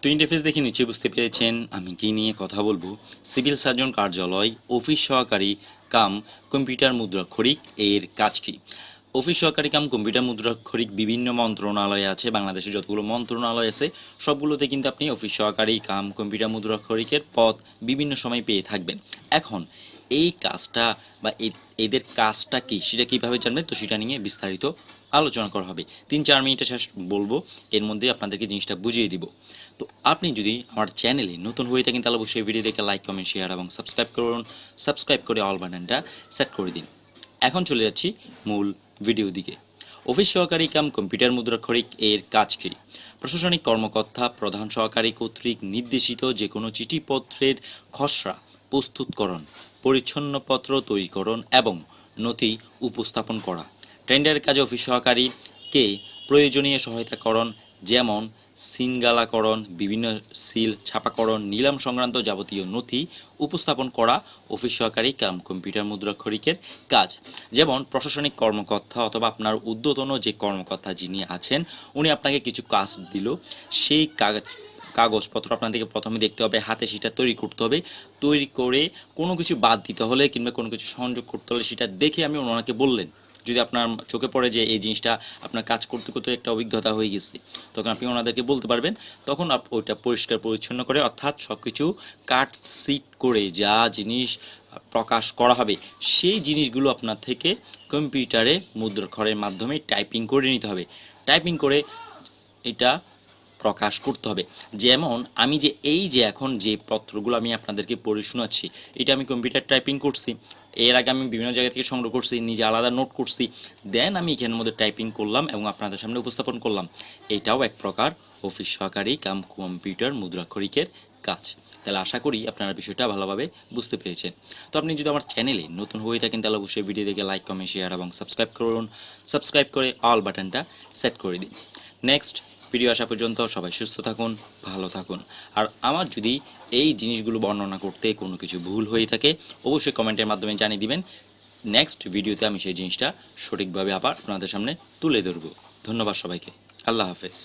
তো ইন্টারফেস দেখে নিচে বুঝতে পেরেছেন। আমি কি নিয়ে কথা বলব? সিভিল সার্জন কার্যালয়, অফিস সহকারী কাম, কম্পিউটার মুদ্রাক্ষরিক এর কাজ কি? অফিস সহকারী কাম, কম্পিউটার মুদ্রাক্ষরিক বিভিন্ন মন্ত্রণালয় আছে বাংলাদেশে যতগুলো মন্ত্রণালয় আছে, সবগুলোতে কিন্তু আপনি অফিস সহকারী কাম, কম্পিউটার মুদ্রাক্ষরিকের পদ বিভিন্ন সময় পেয়ে থাকবেন। এখন, এই কাজটা বা এদের কাজটা কি? সেটা কীভাবে জানবেন? তো সেটা নিয়ে বিস্তারিত আলোচনা করা হবে। তিন চার মিনিটে শেষ বলব, এর মধ্যে আপনাদেরকে জিনিসটা বুঝিয়ে দিব। তো আপনি যদি আমার চ্যানেলে নতুন হয়ে থাকেন, তাহলে অবশ্যই দেখে লাইক কমেন্ট শেয়ার এবং সাবস্ক্রাইব করুন। সাবস্ক্রাইব করে অল বাটনটা সেট করে দিন। এখন চলে যাচ্ছি মূল ভিডিও দিকে। অফিস সহকারী কাম কম্পিউটার মুদ্রাক্ষরিক এর কাজ কি? প্রশাসনিক কর্মকর্তা, প্রধান সহকারী কর্তৃক নির্দেশিত যে কোনো চিঠিপত্রের খসড়া প্রস্তুতকরণ, পরিচ্ছন্নপত্র তৈরিকরণ এবং নথি উপস্থাপন করা। টেন্ডারের কাজে অফিস সহকারীকে প্রয়োজনীয় সহায়তাকরণ যেমন সিনগালাকরণ, বিভিন্ন সিল ছাপাকরণ, নিলাম সংক্রান্ত যাবতীয় নথি উপস্থাপন করা অফিস সহকারী কাম কম্পিউটার মুদ্রাক্ষরিকের কাজ। যেমন প্রশাসনিক কর্মকর্তা অথবা আপনার ঊর্ধ্বতন যে কর্মকর্তা যিনি আছেন, উনি আপনাকে কিছু কাজ দিল। সেই কাগজ, কাগজপত্র আপনাদেরকে প্রথমে দেখতে হবে, হাতে সেটা তৈরি করতে হবে। তৈরি করে কোনো কিছু বাদ দিতে হলে কিংবা কোনো কিছু সংযোগ করতে হলে সেটা দেখে আমি ওনাকে বললেন। যদি আপনার চোখে পড়ে যে এই জিনিসটা আপনার কাজ করতে করতে একটা অভিজ্ঞতা হয়ে গেছে, তখন আপনি ওনাদেরকে বলতে পারবেন। তখন ওইটা পরিষ্কার পরিচ্ছন্ন করে অর্থাৎ সব কিছু কাট সিট করে যা জিনিস প্রকাশ করা হবে, সেই জিনিসগুলো আপনার থেকে কম্পিউটারে মুদ্রাক্ষরের মাধ্যমে টাইপিং করে নিতে হবে। টাইপিং করে এটা প্রকাশ করতে হবে। যেমন আমি যে এই যে এখন যে পত্রগুলো আমি আপনাদেরকে পড়ে শোনাচ্ছি, এটা আমি কম্পিউটার টাইপিং করছি। এর আগে আমি বিভিন্ন জায়গা থেকে সংগ্রহ করছি, নিজে আলাদা নোট করছি। দেন আমি এখানের মধ্যে টাইপিং করলাম এবং আপনাদের সামনে উপস্থাপন করলাম। এটাও এক প্রকার অফিস সহকারী কাম কম্পিউটার মুদ্রা মুদ্রাক্ষরিকের কাজ। তাহলে আশা করি আপনারা বিষয়টা ভালোভাবে বুঝতে পেরেছেন। তো আপনি যদি আমার চ্যানেলে নতুন হয়ে থাকেন, তাহলে অবশ্যই ভিডিও দেখে লাইক কমেন্ট শেয়ার এবং সাবস্ক্রাইব করুন। সাবস্ক্রাইব করে অল বাটনটা সেট করে দিন। নেক্সট ভিডিও আসা পর্যন্ত সবাই সুস্থ থাকুন, ভালো থাকুন। আর আমার যদি এই জিনিসগুলো বর্ণনা করতে কোনো কিছু ভুল হয়ে থাকে, অবশ্যই কমেন্টের মাধ্যমে জানিয়ে দিবেন। নেক্সট ভিডিওতে আমি সেই জিনিসটা সঠিকভাবে আবার আপনাদের সামনে তুলে ধরবো। ধন্যবাদ সবাইকে। আল্লাহ হাফেজ।